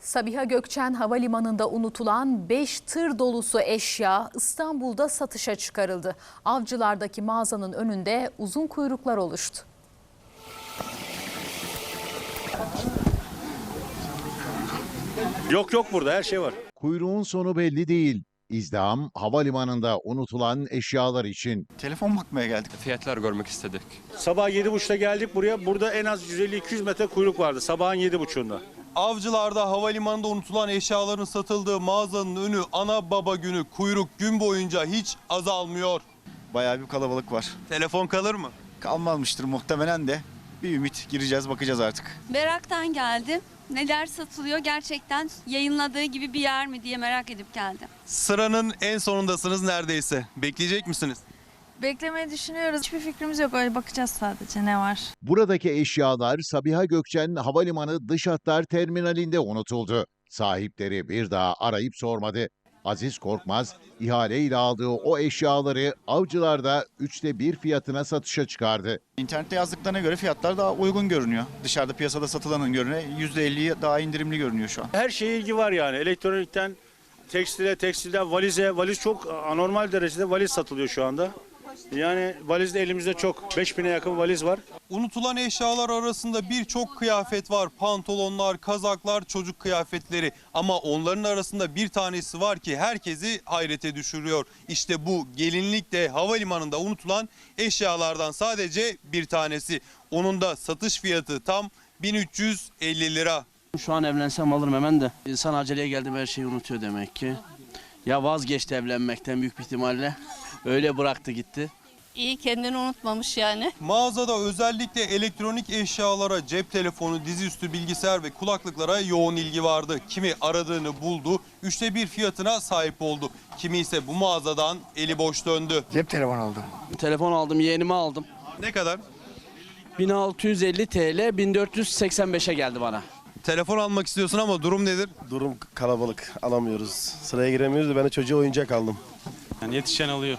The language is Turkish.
Sabiha Gökçen Havalimanı'nda unutulan 5 tır dolusu eşya İstanbul'da satışa çıkarıldı. Avcılardaki mağazanın önünde uzun kuyruklar oluştu. Yok yok burada her şey var. Kuyruğun sonu belli değil. İzdiham havalimanında unutulan eşyalar için. Telefon bakmaya geldik. Fiyatlar görmek istedik. Sabah 7.30'da geldik buraya. Burada en az 150-200 metre kuyruk vardı sabahın 7.30'unda. Avcılarda havalimanında unutulan eşyaların satıldığı mağazanın önü ana baba günü kuyruk gün boyunca hiç azalmıyor. Bayağı bir kalabalık var. Telefon kalır mı? Kalmamıştır muhtemelen de. Bir ümit gireceğiz bakacağız artık. Meraktan geldim. Neler satılıyor gerçekten yayınladığı gibi bir yer mi diye merak edip geldim. Sıranın en sonundasınız neredeyse. Bekleyecek misiniz? Beklemeyi düşünüyoruz. Hiçbir fikrimiz yok. Öyle bakacağız sadece ne var. Buradaki eşyalar Sabiha Gökçen Havalimanı Dış Hatlar Terminalinde unutuldu. Sahipleri bir daha arayıp sormadı. Aziz Korkmaz ihaleyle aldığı o eşyaları avcılarda üçte bir fiyatına satışa çıkardı. İnternette yazdıklarına göre fiyatlar daha uygun görünüyor. Dışarıda piyasada satılanın göre %50'yi daha indirimli görünüyor şu an. Her şeye ilgi var yani. Elektronikten tekstile, tekstilden valize. Valiz çok anormal derecede valiz satılıyor şu anda. Yani valiz de elimizde çok. 5000'e yakın valiz var. Unutulan eşyalar arasında birçok kıyafet var. Pantolonlar, kazaklar, çocuk kıyafetleri. Ama onların arasında bir tanesi var ki herkesi hayrete düşürüyor. İşte bu gelinlik de havalimanında unutulan eşyalardan sadece bir tanesi. Onun da satış fiyatı tam 1350 lira. Şu an evlensem alırım hemen de. İnsan aceleye geldi her şeyi unutuyor demek ki. Ya vazgeçti evlenmekten büyük bir ihtimalle. Öyle bıraktı gitti. İyi kendini unutmamış yani. Mağazada özellikle elektronik eşyalara, cep telefonu, dizüstü bilgisayar ve kulaklıklara yoğun ilgi vardı. Kimi aradığını buldu, üçte bir fiyatına sahip oldu. Kimi ise bu mağazadan eli boş döndü. Cep telefon aldım. Telefon aldım, yeğenimi aldım. Ne kadar? 1650 TL 1485'e geldi bana. Telefon almak istiyorsun ama durum nedir? Durum kalabalık. Alamıyoruz. Sıraya giremiyoruz da ben de çocuğa oyuncak aldım. Yani yetişen alıyor.